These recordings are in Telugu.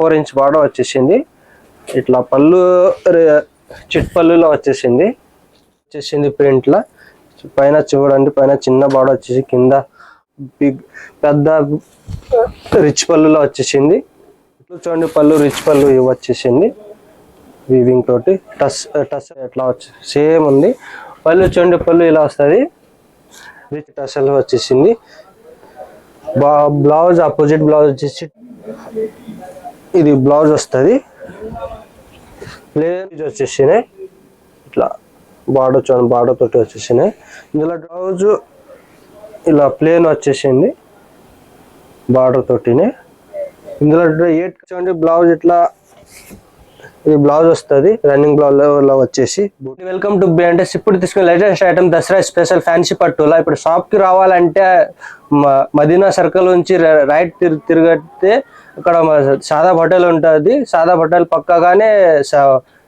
ఫోర్ ఇంచ్ బార్డర్ వచ్చేసింది. ఇట్లా పళ్ళు చిట్ పళ్ళులో వచ్చేసింది. వచ్చేసింది ప్రింట్లో. పైన చూడండి పైన చిన్న బార్డర్ వచ్చేసి కింద బిగ్ పెద్ద రిచ్ పళ్ళులో వచ్చేసింది. చూడండి పళ్ళు రిచ్ పళ్ళు వచ్చేసింది. వీవింగ్ తోటి టస్ టస్ ఎట్లా వచ్చి సేమ్ ఉంది. పళ్ళు చూడండి పళ్ళు ఇలా వస్తుంది. రిచ్ టసల్ వచ్చేసింది. బా బ్లౌజ్ ఆపోజిట్ బ్లౌజ్ వచ్చేసి ఇది బ్లౌజ్ వస్తుంది. ప్లేన్ వచ్చేసినాయి ఇట్లా బార్డర్ చూడండి బార్డర్ తోటి వచ్చేసినాయి ఇందులో బ్లౌజ్ ఇలా ప్లేన్ వచ్చేసింది. బార్డర్ తోటినే. ఇందులో ఎయిట్ చూడండి బ్లౌజ్ ఇట్లా ఇది బ్లౌజ్ వస్తుంది. రన్నింగ్ బ్లౌజ్లో వచ్చేసి. వెల్కమ్ టు బిఎంటెస్ ఇప్పుడు తీసుకునే latest item Dasara special fancy పట్టులా ఇప్పుడు షాప్కి రావాలంటే మ- మదీనా సర్కిల్ నుంచి రైట్ తిరిగి తిరిగితే ఇక్కడ సాదా హోటల్ ఉంటుంది. సాదా హోటల్ పక్కగానే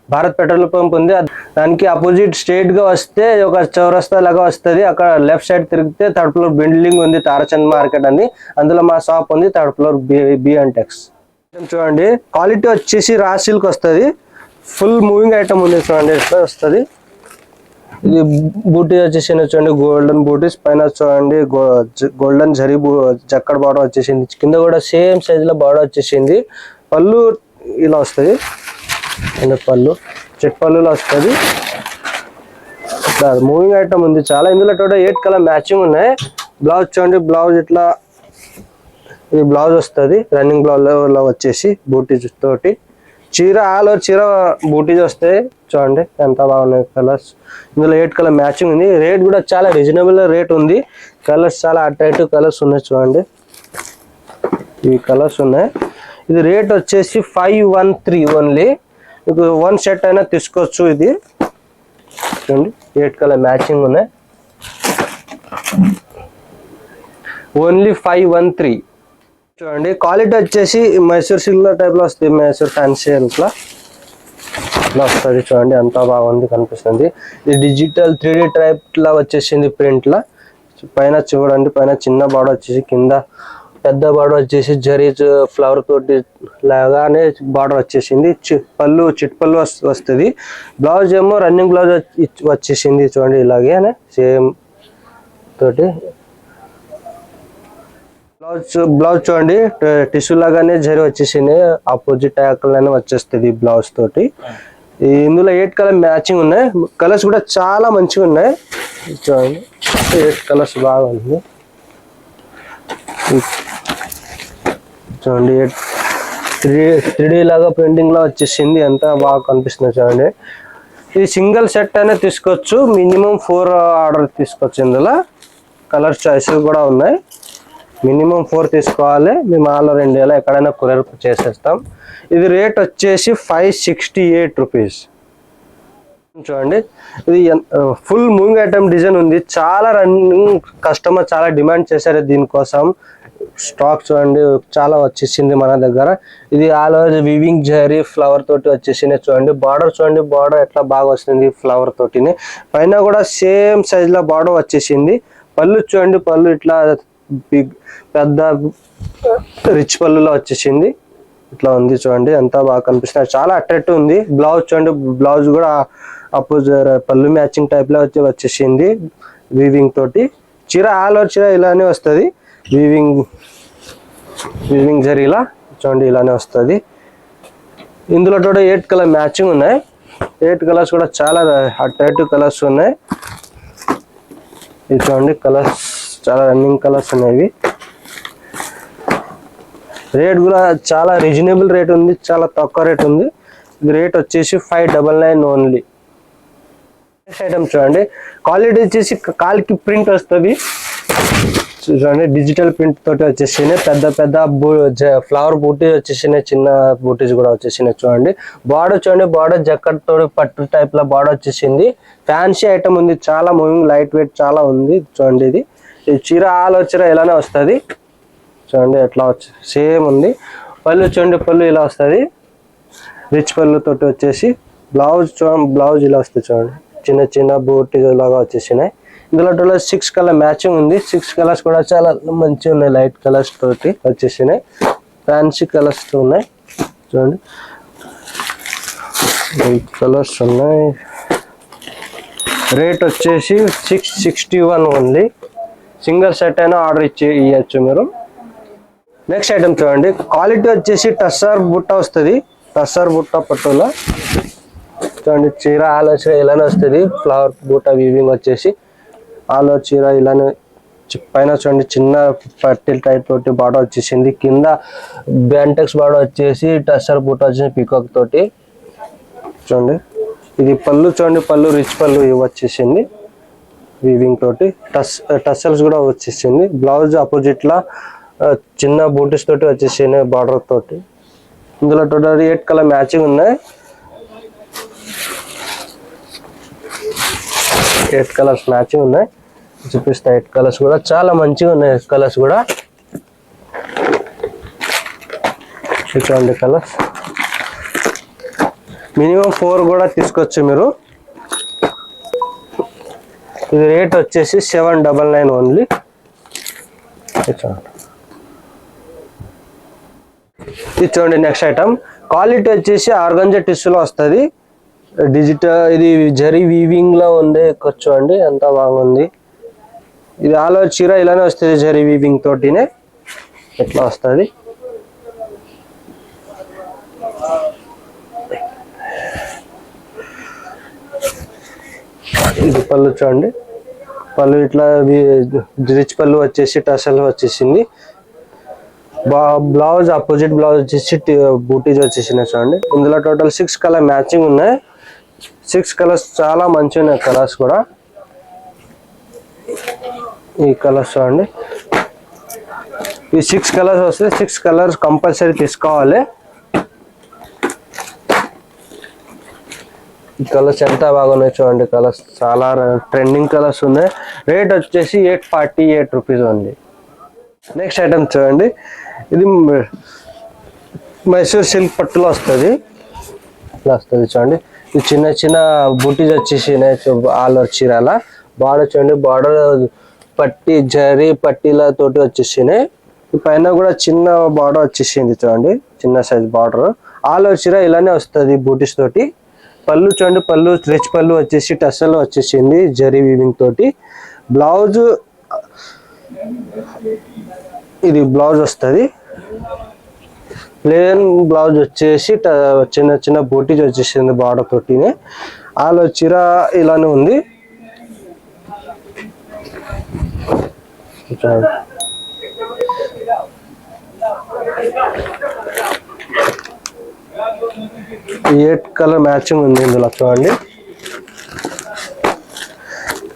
భారత్ పెట్రోల్ పంప్ ఉంది. దానికి అపోజిట్ స్ట్రేట్గా వస్తే ఒక చౌరస్తా లాగా వస్తుంది. అక్కడ లెఫ్ట్ సైడ్ తిరిగితే థర్డ్ ఫ్లోర్ బిల్డింగ్ ఉంది తారచంద్ మార్కెట్ అని. అందులో మా షాప్ ఉంది third floor B B N Tex Tex చూడండి క్వాలిటీ వచ్చేసి రా సిల్క్ వస్తుంది. ఫుల్ మూవింగ్ ఐటమ్ ఉంది చూడండి వస్తుంది. ఇది బూటీ వచ్చేసి చూడండి గోల్డెన్ బూటీస్ పైన చూడండి గోల్డెన్ జరీ జక్కడ బార్డర్ వచ్చేసింది. కింద కూడా సేమ్ సైజ్లో బార్డర్ వచ్చేసింది. పళ్ళు ఇలా వస్తుంది కింద పళ్ళు చెట్ పళ్ళులో వస్తుంది మూవింగ్ ఐటమ్ ఉంది. చాలా ఇందులో టోటల్ ఎయిట్ కలర్ మ్యాచింగ్ ఉన్నాయి. బ్లౌజ్ చూడండి బ్లౌజ్ ఇట్లా ఇది బ్లౌజ్ వస్తుంది. రన్నింగ్ బ్లౌజ్ వచ్చేసి బూటీ తోటి. చీర ఆల్ ఓవర్ చీర బూటీస్ వస్తాయి చూడండి ఎంత బాగున్నాయి కలర్స్ ఇందులో ఎయిట్ కలర్ మ్యాచింగ్ ఉంది. రేట్ కూడా చాలా రీజనబుల్ రేట్ ఉంది. కలర్స్ చాలా అట్రాక్టివ్ కలర్స్ ఉన్నాయి చూడండి. ఈ కలర్స్ ఉన్నాయి. ఇది రేట్ వచ్చేసి ఫైవ్ వన్ త్రీ ఓన్లీ మీకు వన్ సెట్ అయినా తీసుకోవచ్చు ఇది. చూడండి ఎయిట్ కలర్ మ్యాచింగ్ ఉన్నాయి. ఓన్లీ ఫైవ్ వన్ త్రీ చూడండి. క్వాలిటీ వచ్చేసి మైసూర్ సిల్వర్ టైప్లో వస్తుంది. మైసూర్ ఫ్యాన్సీ ఇట్లా ఇట్లా వస్తుంది చూడండి. అంతా బాగుంది కనిపిస్తుంది. ఇది డిజిటల్ త్రీ డి టైప్లా వచ్చేసింది ప్రింట్లో పైన చూడండి. పైన చిన్న బార్డర్ వచ్చేసి కింద. పెద్ద బార్డర్ వచ్చేసి జరీజ్ ఫ్లవర్ తోటి లాగానే బార్డర్ వచ్చేసింది. చి- పళ్ళు చిట్ పళ్ళు వస్తుంది. బ్లౌజ్ ఏమో రన్నింగ్ బ్లౌజ్ వచ్చేసింది చూడండి. ఇలాగే సేమ్ తోటి. బ్లౌజ్ బ్లౌజ్ చూడండి. టిష్యూ లాగానే జరి వచ్చేసింది. ఆపోజిట్లోనే వచ్చేస్తుంది బ్లౌజ్ తోటి. ఇందులో ఎయిట్ కలర్ మ్యాచింగ్ ఉన్నాయి. కలర్స్ కూడా చాలా మంచిగా ఉన్నాయి. చూడండి. ఎయిట్ కలర్స్ బాగా ఉంది. చూడండి. ఎయిట్ త్రీ త్రీ లాగా ప్రింటింగ్ లా వచ్చేసింది. అంతా బాగా కనిపిస్తుంది చూడండి. ఇది సింగిల్ సెట్ అయినా తీసుకోవచ్చు. మినిమం ఫోర్ ఆర్డర్ తీసుకోవచ్చు ఇందులో. కలర్ చాయిస్ కూడా ఉన్నాయి. మినిమం ఫోర్ తీసుకోవాలి. మేము ఆల్ రెండు వేల ఎక్కడైనా కొరియర్ చేసేస్తాం. ఇది రేట్ వచ్చేసి ఫైవ్ సిక్స్టీ ఎయిట్ రూపీస్. చూడండి. ఇది ఫుల్ మూవింగ్ ఐటమ్ డిజైన్ ఉంది. చాలా రన్నింగ్ కస్టమర్ చాలా డిమాండ్ చేశారు దీనికోసం. స్టాక్ చూడండి చాలా వచ్చేసింది మన దగ్గర. ఇది all over weaving zari flower తోటి వచ్చేసింది చూడండి. బార్డర్ చూడండి బార్డర్ ఎట్లా బాగా వస్తుంది ఫ్లవర్ తోటిని. పైన కూడా సేమ్ సైజ్లో బార్డర్ వచ్చేసింది. పళ్ళు చూడండి పళ్ళు ఇట్లా బిగ్ పెద్ద రిచ్ పళ్ళులో వచ్చేసింది. ఇట్లా ఉంది చూడండి అంతా బాగా కనిపిస్తుంది చాలా అట్రాక్టివ్ ఉంది. బ్లౌజ్ చూడండి బ్లౌజ్ కూడా అపోజిట్ పళ్ళు మ్యాచింగ్ టైప్లో వచ్చి వచ్చేసింది వీవింగ్ తోటి. చీర ఆల్ ఓవర్ చీర ఇలానే వస్తుంది. వీవింగ్ వీవింగ్ జరీలా చూడండి ఇలానే వస్తుంది. ఇందులో టోటల్ ఎయిట్ కలర్ మ్యాచింగ్ ఉన్నాయి. ఎయిట్ కలర్స్ కూడా చాలా అట్రాక్టివ్ కలర్స్ ఉన్నాయి. ఇది చూడండి కలర్స్ చాలా రన్నింగ్ కలర్స్ ఉన్నాయి. రేట్ కూడా చాలా రీజనబుల్ రేట్ ఉంది చాలా తక్కువ రేట్ ఉంది. రేట్ వచ్చేసి five double nine only next item చూడండి. క్వాలిటీ వచ్చేసి కాలికి ప్రింట్ వస్తుంది. చూడండి డిజిటల్ ప్రింట్ తోటి వచ్చేసినాయి. పెద్ద పెద్ద ఫ్లవర్ బూటీస్ వచ్చేసినాయి చిన్న బూటీస్ కూడా వచ్చేసినాయి చూడండి. బార్డర్ చూడండి బార్డర్ జక్కట్ తోటి పట్టు టైప్లో బార్డర్ వచ్చేసింది. ఫ్యాన్సీ ఐటమ్ ఉంది చాలా మూవింగ్ లైట్ వెయిట్ చాలా ఉంది చూడండి ఇది. ఈ చీర ఆలోచన ఇలానే వస్తుంది. చూడండి ఎట్లా వచ్చి సేమ్ ఉంది. పళ్ళు చూడండి పళ్ళు ఇలా వస్తుంది. రిచ్ పళ్ళు తోటి వచ్చేసి బ్లౌజ్ చూడండి బ్లౌజ్ ఇలా వస్తుంది చూడండి. చిన్న చిన్న బూటీ లాగా వచ్చేసినాయి. ఇందులో టోటల్ సిక్స్ కలర్ మ్యాచింగ్ ఉంది. సిక్స్ కలర్స్ కూడా చాలా మంచిగా ఉన్నాయి లైట్ కలర్స్ తోటి వచ్చేసినాయి. ఫ్యాన్సీ కలర్స్ ఉన్నాయి. చూడండి. వైట్ కలర్స్ ఉన్నాయి. రేట్ వచ్చేసి six sixty one only single set అయినా ఆర్డర్ ఇచ్చి ఇవ్వచ్చు మీరు. నెక్స్ట్ ఐటమ్ చూడండి. క్వాలిటీ వచ్చేసి టస్సార్ బుట్ట వస్తుంది. టస్సార్ బుట్ట పట్టులో. చూడండి చీర ఆలో చీర ఇలానే వస్తుంది. ఫ్లవర్ బూట వీవింగ్ వచ్చేసి ఆలో చీర ఇలానే పైన చూడండి చిన్న పట్టిల్ టైప్ తోటి బాడ వచ్చేసింది. కింద బ్యాంటెక్స్ బాడ వచ్చేసి టస్సర్ బూట వచ్చేసి పీకాక్ తోటి. చూడండి ఇది పళ్ళు చూడండి పళ్ళు రిచ్ పళ్ళు ఇవి వచ్చేసింది. వీవింగ్ తోటి టస్ టస్సల్స్ కూడా వచ్చేసింది. బ్లౌజ్ అపోజిట్ లా చిన్న బూటీస్ తోటి వచ్చేసింది బార్డర్ తోటి. ఇందులో టోటల్ ఎయిట్ కలర్ మ్యాచింగ్ ఉన్నాయి. ఎయిట్ కలర్స్ మ్యాచింగ్ ఉన్నాయి. చూపిస్తా ఎయిట్ కలర్స్ కూడా. చాలా మంచిగా ఉన్నాయి ఎయిట్ కలర్స్ కూడా. చూడండి కలర్స్ మినిమం ఫోర్ కూడా తీసుకోవచ్చు మీరు. ఇది రేట్ వచ్చేసి సెవెన్ డబల్ నైన్ ఓన్లీ. ఇది చూడండి నెక్స్ట్ ఐటమ్. క్వాలిటీ వచ్చేసి ఆర్గంజా టిష్యూలో వస్తుంది. డిజిటల్ ఇది జరీ వీవింగ్లో ఉంది ఇక్కడ చూడండి ఎంత బాగుంది. ఇది ఆలో చీర ఇలానే వస్తుంది జరీ వీవింగ్ తోటినే. ఎట్లా వస్తుంది. ఇది పళ్ళు చూడండి. పళ్ళు ఇట్లా రిచ్ పళ్ళు వచ్చేసి టసల్ వచ్చేసింది. బ్లౌజ్ అపోజిట్ బ్లౌజ్ వచ్చేసి బూటీస్ వచ్చేసినాయి చూడండి. ఇందులో టోటల్ సిక్స్ కలర్ మ్యాచింగ్ ఉన్నాయి. సిక్స్ కలర్స్ చాలా మంచి ఉన్నాయి కలర్స్ కూడా. ఈ కలర్స్ చూడండి. ఈ సిక్స్ కలర్స్ వస్తే సిక్స్ కలర్స్ కంపల్సరీ తీసుకోవాలి. ఈ కలర్స్ ఎంత బాగున్నాయి చూడండి కలర్స్ చాలా ట్రెండింగ్ కలర్స్ ఉన్నాయి. రేట్ వచ్చేసి ఎయిట్ ఫార్టీ ఎయిట్ రూపీస్ ఉంది. నెక్స్ట్ ఐటమ్ చూడండి. ఇది మైసూర్ సిల్క్ పట్టులో వస్తుంది. ఇట్లా వస్తుంది చూడండి. ఇది చిన్న చిన్న బుటీస్ వచ్చేసి ఆల్ చీరాల. బార్డర్ చూడండి బార్డర్ పట్టి జరీ పట్టీలతోటి వచ్చేసినాయి. ఈ పైన కూడా చిన్న బార్డర్ వచ్చేసింది చూడండి. చిన్న సైజ్ బార్డర్ ఆల్ చీర ఇలానే వస్తుంది బూటీస్ తోటి. పళ్ళు చూడండి పళ్ళు రిచ్ పళ్ళు వచ్చేసి టస్సల్ వచ్చేసింది జరీ వీవింగ్ తోటి. బ్లౌజ్ ఇది బ్లౌజ్ వస్తుంది. ప్లేన్ బ్లౌజ్ వచ్చేసి ట- చిన్న చిన్న బూటీస్ వచ్చేసింది బార్డర్ తోటినే. ఆలో చీర ఇలానే ఉంది. చూడండి. ఎయిట్ కలర్ మ్యాచింగ్ ఉంది ఇందులో చూడండి.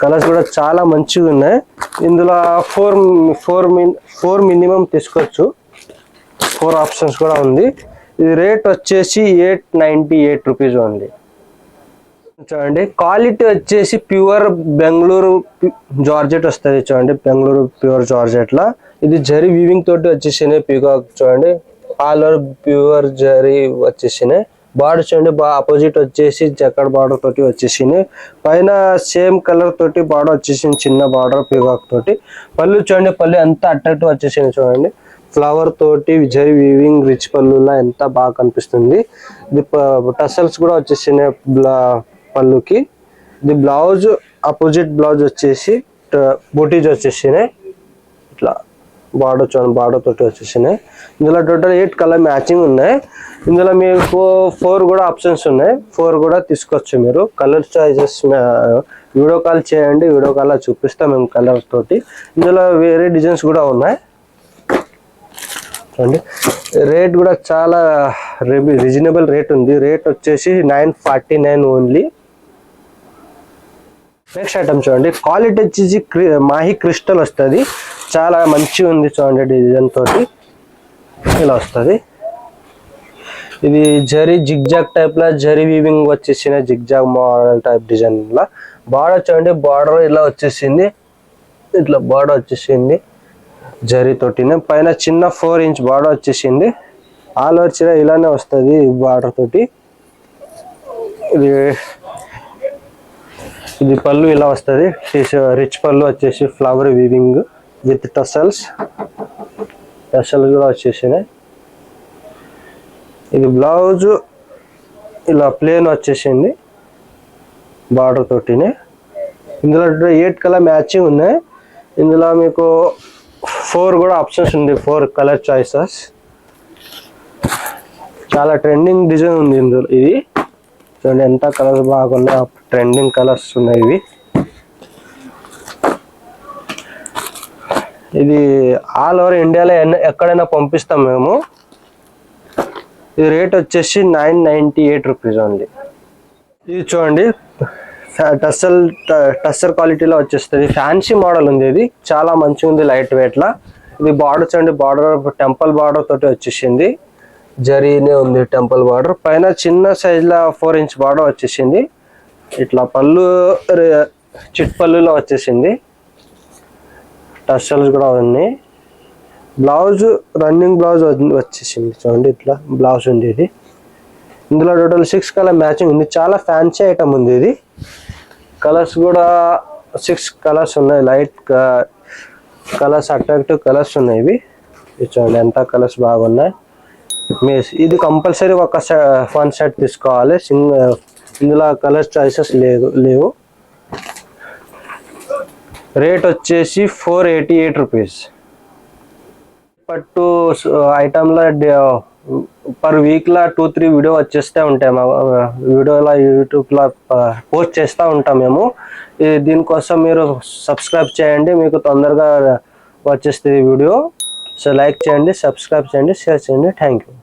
కలర్స్ కూడా చాలా మంచిగా ఉన్నాయి. ఇందులో four four min four minimum తీసుకోవచ్చు. ఫోర్ ఆప్షన్స్ కూడా ఉంది. ఇది రేట్ వచ్చేసి ఎయిట్ నైంటీ ఎయిట్ రూపీస్ ఉంది చూడండి. క్వాలిటీ వచ్చేసి ప్యూర్ బెంగళూరు జార్జెట్ వస్తుంది చూడండి. బెంగళూరు ప్యూర్ జార్జెట్లా. ఇది జరీ వీవింగ్ తోటి వచ్చేసి పీకాక్ చూడండి. పార్లర్ ప్యూర్ జరీ వచ్చేసినాయి. బార్డర్ చూడండి బా ఆపోజిట్ వచ్చేసి జక్కడ్ బార్డర్ తోటి వచ్చేసినాయి. పైన సేమ్ కలర్ తోటి బార్డర్ వచ్చేసింది చిన్న బార్డర్ పీకాక్ తోటి. పళ్ళు చూడండి పళ్ళు ఎంత అట్రాక్టివ్ వచ్చేసింది చూడండి. ఫ్లవర్ తోటి విజయ్ వీవింగ్ రిచ్ పళ్ళులా ఎంత బాగా కనిపిస్తుంది. ఇది టసల్స్ కూడా వచ్చేసినాయి బ్లా- పళ్ళుకి. ఇది బ్లౌజ్ అపోజిట్ బ్లౌజ్ వచ్చేసి బొటీజ్ వచ్చేసినాయి. ఇట్లా. బార్డర్ చూడండి బార్డర్ తోటి వచ్చేసినాయి. ఇందులో టోటల్ ఎయిట్ కలర్ మ్యాచింగ్ ఉన్నాయి. ఇందులో మీకు ఫోర్ కూడా ఆప్షన్స్ ఉన్నాయి. ఫోర్ కూడా తీసుకోవచ్చు మీరు. కలర్ చాయిసెస్ వీడియో కాల్ చేయండి. వీడియో కాల్ చూపిస్తాం మేము కలర్ తోటి. ఇందులో వేరే డిజైన్స్ కూడా ఉన్నాయి. చూడండి. రేట్ కూడా చాలా రీజనబుల్ రేట్ ఉంది. రేట్ వచ్చేసి nine forty nine only next item చూడండి. క్వాలిటీ వచ్చేసి క్రి- మాహి క్రిస్టల్ వస్తుంది. చాలా మంచిగా ఉంది చూడండి డిజైన్ తోటి. ఇలా వస్తుంది. ఇది జరీ జిగ్జాగ్ టైప్లో జరీ వీవింగ్ వచ్చేసిన జిగ్జాగ్ మోడల్ టైప్ డిజైన్లో. బార్డర్ చూడండి బార్డర్ ఇలా వచ్చేసింది. ఇట్లా బార్డర్ వచ్చేసింది. జరీ తోటినే. పైన చిన్న ఫోర్ ఇంచ్ బార్డర్ వచ్చేసింది. ఆల్ ఓవర్ చీర ఇలానే వస్తుంది బార్డర్ తోటి. ఇది ఇది పళ్ళు ఇలా వస్తుంది. రిచ్ పళ్ళు వచ్చేసి flower weaving. With tassels tassels కూడా వచ్చేసినాయి. ఇది బ్లౌజ్ ఇలా ప్లేన్ వచ్చేసింది. బార్డర్ తోటినే. ఇందులో ఎయిట్ కలర్ మ్యాచింగ్ ఉన్నాయి. ఇందులో మీకు ఫోర్ కూడా ఆప్షన్స్ ఉంది. Four colour choices. చాలా ట్రెండింగ్ డిజైన్ ఉంది ఇందులో. ఇది చూడండి ఎంత కలర్స్ బాగున్నాయి. ట్రెండింగ్ కలర్స్ ఉన్నాయి ఇవి. ఇది ఆల్ ఓవర్ ఇండియాలో ఎక్కడైనా పంపిస్తాం మేము. ఇది రేట్ వచ్చేసి nine ninety eight rupees only. ఇది చూడండి. టస్సల్ టస్సర్ క్వాలిటీలో వచ్చేస్తుంది. ఫ్యాన్సీ మోడల్ ఉంది ఇది. చాలా మంచిగా ఉంది లైట్ వెయిట్లో. ఇది బార్డర్ చూడండి బార్డర్ టెంపుల్ బార్డర్ తోటి వచ్చేసింది. జరీనే ఉంది టెంపుల్ బార్డర్. పైన చిన్న సైజులో ఫోర్ ఇంచ్ బార్డర్ వచ్చేసింది. ఇట్లా పళ్ళు చిట్ పళ్ళులో వచ్చేసింది. టస్సల్స్ కూడా ఉన్నాయి బ్లౌజ్ రన్నింగ్ బ్లౌజ్ వచ్చేసింది చూడండి ఇట్లా బ్లౌజ్ ఉంది ఇది. ఇందులో టోటల్ సిక్స్ కలర్ మ్యాచింగ్ ఉంది. చాలా ఫ్యాన్సీ ఐటమ్ ఉంది ఇది. కలర్స్ కూడా సిక్స్ కలర్స్ ఉన్నాయి. లైట్ కలర్స్ అట్రాక్టివ్ కలర్స్ ఉన్నాయి ఇవి. ఇది చూడండి ఎంత కలర్స్ బాగున్నాయి. మీ ఇది కంపల్సరీ ఒక వన్ సెట్ తీసుకోవాలి. సింగ్ ఇందులో కలర్ చాయిసెస్ లేవు లేవు. రేట్ వచ్చేసి ఫోర్ ఎయిటీ ఎయిట్ రూపీస్. పట్టు ఐటమ్లో పర్ వీక్లో టూ త్రీ వీడియో వచ్చేస్తే ఉంటాయి మా వీడియోలో యూట్యూబ్లో పోస్ట్ చేస్తూ ఉంటాం మేము. దీనికోసం మీరు సబ్స్క్రైబ్ చేయండి మీకు తొందరగా వచ్చేస్తుంది వీడియో. సో లైక్ చేయండి సబ్స్క్రైబ్ చేయండి షేర్ చేయండి. Thank you.